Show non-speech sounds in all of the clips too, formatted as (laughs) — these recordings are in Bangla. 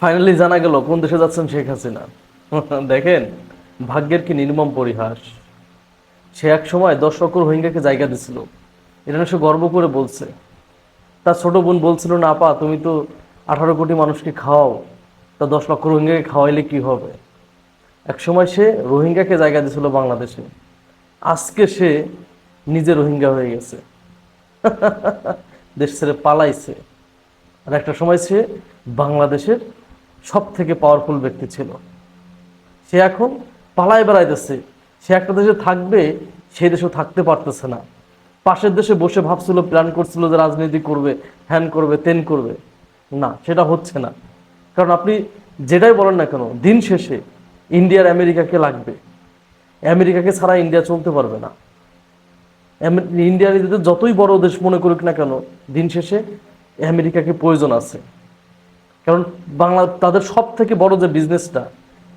ফাইনালি জানা গেল কোন দেশে যাচ্ছেন শেখ হাসিনা। দেখেন, ভাগ্যের কি নির্মম পরিহাস। সে এক সময় দশ লক্ষ রোহিঙ্গাকে জায়গা দিছিল। এটা সে গর্ব করে বলছে। তার ছোট বোন বলছিল, না আপা তুমি তো আঠারো কোটি মানুষকে খাওয়াও। তা দশ লক্ষ রোহিঙ্গাকে খাওয়াইলে কি হবে? এক সময় সে রোহিঙ্গাকে জায়গা দিছিল বাংলাদেশে। আজকে সে নিজে রোহিঙ্গা হয়ে গেছে। দেশ ছেড়ে পালাইছে। আর একটা সময় সে বাংলাদেশের সব থেকে পাওয়ারফুল ব্যক্তি ছিল। সে এখন পালায় বেড়াইতেছে। সে একটা দেশে থাকবে, সেই দেশেও থাকতে পারতেছে না। পাশের দেশে বসে ভাবছিল প্ল্যান করছিল যে রাজনীতি করবে হ্যান করবে, তেন করবে। না, সেটা হচ্ছে না। কারণ আপনি যেটাই বলেন না কেন, দিন শেষে ইন্ডিয়ার আমেরিকাকে লাগবে। আমেরিকাকে ছাড়া ইন্ডিয়া চলতে পারবে না। ইন্ডিয়ার যতই বড় দেশ মনে করুক না কেন, দিন শেষে আমেরিকাকে প্রয়োজন আছে। কারণ বাংলা তাদের সব থেকে বড় যে বিজনেসটা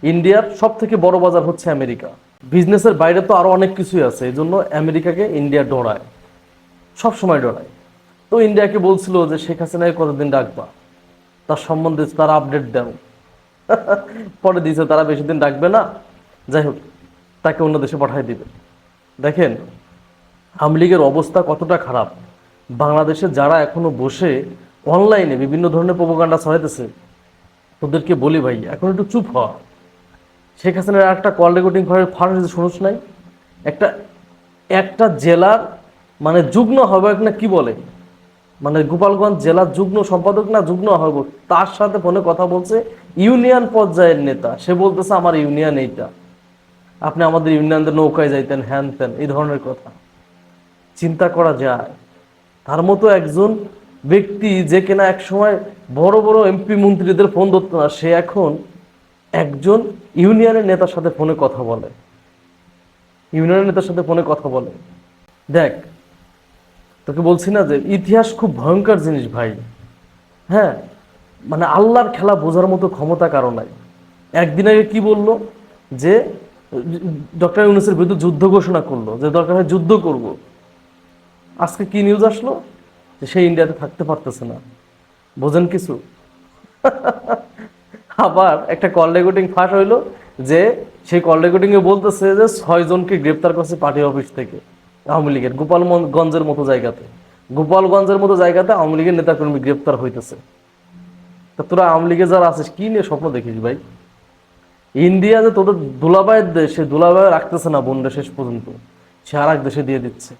ইন্ডিয়ার সব থেকে বড় বাজার হচ্ছে আমেরিকা। বিজনেসের বাইরে তো আরও অনেক কিছুই আছে, এই জন্য আমেরিকাকে ইন্ডিয়া ডরায়। সব সময় ডরায়। তো ইন্ডিয়াকে বলছিল যে, শেখ হাসিনাকে কতদিন ডাকবা? তার সম্বন্ধে তারা আপডেট দাও। (laughs) পরে দিয়েছে, তারা বেশি দিন ডাকবে না। যাই হোক, তাকে অন্য দেশে পাঠিয়ে দিবে। দেখেন, আওয়ামী লীগের অবস্থা কতটা খারাপ। বাংলাদেশে যারা এখনও বসে অনলাইনে বিভিন্ন ধরনের প্রোপাগান্ডা ছড়াইতেছে। তোদেরকে বলি ভাই, এখন একটু চুপ হ। শেখ হাসিনার একটা কল রেকর্ডিং করে ফার্স্ট শুনিস নাই? একটা একটা জেলার মানে যুগ্ম আহ্বায়ক না কি বলে? মানে গোপালগঞ্জ জেলার যুগ্ম সম্পাদক না যুগ্ম আহ্বায়ক, তার সাথে ফোনে কথা বলছে ইউনিয়ন পর্যায়ের নেতা। সে বলতেছে, আমার ইউনিয়ন এইটা। আপনি আমাদের ইউনিয়নদের নৌকায় যাইতেন হ্যান ত্যান এই ধরনের কথা। চিন্তা করা যায়। তার মতো একজন ব্যক্তি যে কিনা এক সময় বড় বড় এমপি মন্ত্রীদের ফোন ধরতো না, সে এখন একজন ইউনিয়নের নেতার সাথে ফোনে কথা বলে। ইউনিয়নের নেতার সাথে ফোনে কথা বলে। দেখ, তোকে বলছি না যে ইতিহাস খুব ভয়ঙ্কর জিনিস ভাই। হ্যাঁ মানে আল্লাহর খেলা বোঝার মতো ক্ষমতা কারও নাই। একদিন আগে কি বলল? যে ডক্টর ইউনুসের বিরুদ্ধে যুদ্ধ ঘোষণা করল, যে দরকার হয় যুদ্ধ করব। আজকে কি নিউজ আসলো? যে সে ইন্ডিয়াতে থাকতে পারতেছে না। বোঝেন কিছু? আবার একটা কল রেকর্ডিং ফাঁস হইল যে সেই কল রেকর্ডিং এ বলতেছে যে ছয় জনকে গ্রেপ্তার করছে পার্টি অফিস থেকে আওয়ামী লীগের, গোপালগঞ্জের মতো জায়গাতে। গোপালগঞ্জের মতো জায়গাতে আওয়ামী লীগের নেতাকর্মী গ্রেপ্তার হইতেছে। তা তোরা আওয়ামী লীগে যারা আছিস, কি নিয়ে স্বপ্ন দেখিস ভাই? ইন্ডিয়া যে তোদের দুলাবাইয়ের দেশ, সে দুলাবাই রাখতেছে না বোনরা শেষ পর্যন্ত। সে আর এক দেশে দিয়ে দিচ্ছে।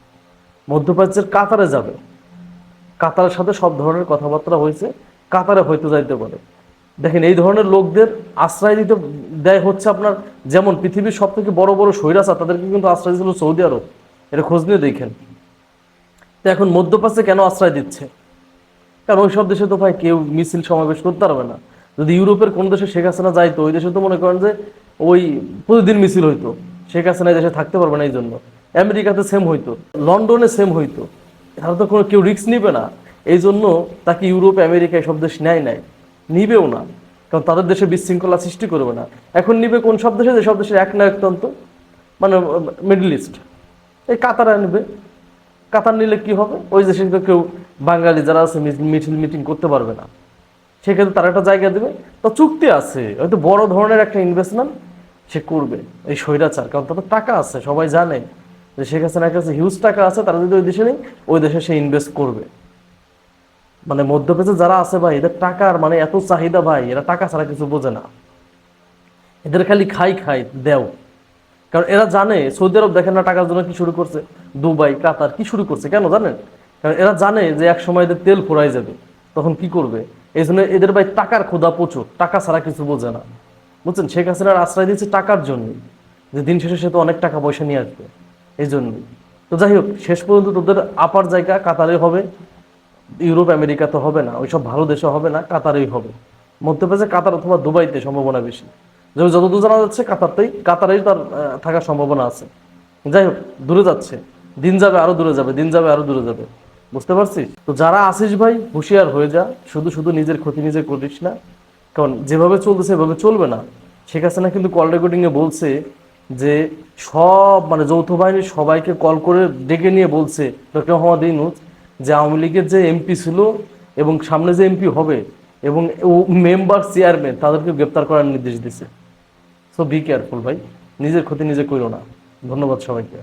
মধ্যপ্রাচ্যের কাতারে যাবে। কাতারের সাথে সব ধরনের কথাবার্তা হয়েছে, কাতারে হয়তো যাইতে পারে। দেখেন, এই ধরনের লোকদের আশ্রয় দিতে দেয় হচ্ছে আপনার যেমন পৃথিবীর সব থেকে বড় বড় স্বৈরাচার, তাদেরকে কিন্তু আশ্রয় দিয়েছিল সৌদি আরব। এটা খোঁজ নিয়ে দেখেন। তো এখন মধ্যপ্রাচ্যে কেন আশ্রয় দিচ্ছে? কারণ ওই সব দেশে তো ভাই কেউ মিছিল সমাবেশ করতে পারবে না। যদি ইউরোপের কোন দেশে শেখ হাসিনা যাইতো, ওই দেশে তো মনে করেন যে ওই প্রতিদিন মিছিল হইতো। শেখ হাসিনা দেশে থাকতে পারবে না এই জন্য আমেরিকাতে সেম হইতো। লন্ডনে সেম হইতো। তারা তো কোনো কেউ রিস্ক নিবে না। এই জন্য তাকে ইউরোপ, আমেরিকা সব দেশ নেয় নাই। নিবেও না। কারণ তাদের দেশে বিশৃঙ্খলা সৃষ্টি করবে না। এখন নিবে কোন সব দেশে? যে সব দেশের এক না নায়কতন্ত্র। মানে মিডল ইস্ট এই কাতারা নেবে। কাতার নিলে কি হবে? ওই দেশে কেউ বাঙালি যারা আছে মিছিল, মিটিং করতে পারবে না। সেক্ষেত্রে তারা একটা জায়গা দেবে। তো চুক্তি আছে। হয়তো বড় ধরনের একটা ইনভেস্টমেন্ট সে করবে। এই স্বৈরাচার। কারণ তাদের টাকা আছে, সবাই জানে। যে শেখ হাসিনার কাছে হিউজ টাকা আছে, তারা যদি ওই দেশে নেই, ওই দেশে সে ইনভেস্ট করবে। মানে মধ্যপ্রাচ্যে যারা আছে ভাই, এদের টাকার মানে এত চাহিদা ভাই, এরা টাকা ছাড়া কিছু বোঝে না। এদের খালি খাই খাই দেও। কারণ এরা জানে, সৌদি আরব দেখেন না টাকার জন্য কি শুরু করছে, দুবাই, কাতার, কি শুরু করছে, কেন জানেন? কারণ এরা জানে যে এক সময় এদের তেল ফুরাই যাবে, তখন কি করবে? এই জন্য এদের ভাই টাকার ক্ষুধা প্রচুর, টাকা ছাড়া কিছু বোঝে না। বুঝছেন? শেখ হাসিনার আশ্রয় দিয়েছে টাকার জন্য যে দিন শেষে সে তো অনেক টাকা পয়সা নিয়ে আসবে। এই জন্যই তো যাই হোক, শেষ পর্যন্ত তোদের আপার জায়গা কাতারে হবে, ইউরোপ, আমেরিকা তো হবে না, ওইসব ভালো দেশে হবে না, কাতারেই হবে। মধ্যপ্রাচ্যে কাতার অথবা দুবাইতে সম্ভাবনা বেশি। যতদূর জানা যাচ্ছে, কাতারতেই, কাতারেই তার থাকার সম্ভাবনা আছে। যাই হোক, দূরে যাচ্ছে। দিন যাবে, আরও দূরে যাবে, দিন যাবে, আরও দূরে যাবে। বুঝতে পারছিস? তো যারা আসিস ভাই, হুঁশিয়ার হয়ে যা। শুধু শুধু নিজের ক্ষতি নিজে করিস না। কারণ যেভাবে চলতেছে, এভাবে চলবে না। শেখ হাসিনা কিন্তু কল রেকর্ডিং এ বলছে যে সব মানে যৌথ বাহিনীর সবাইকে কল করে ডেকে নিয়ে বলছে ডক্টর মোহাম্মদ ইনুজ যে আওয়ামী লীগের যে এমপি ছিল এবং সামনে যে এমপি হবে এবং মেম্বার চেয়ারম্যান তাদেরকে গ্রেপ্তার করার নির্দেশ দিছে। সো বি কেয়ারফুল ভাই। নিজের ক্ষতি নিজে করো না। ধন্যবাদ সবাইকে।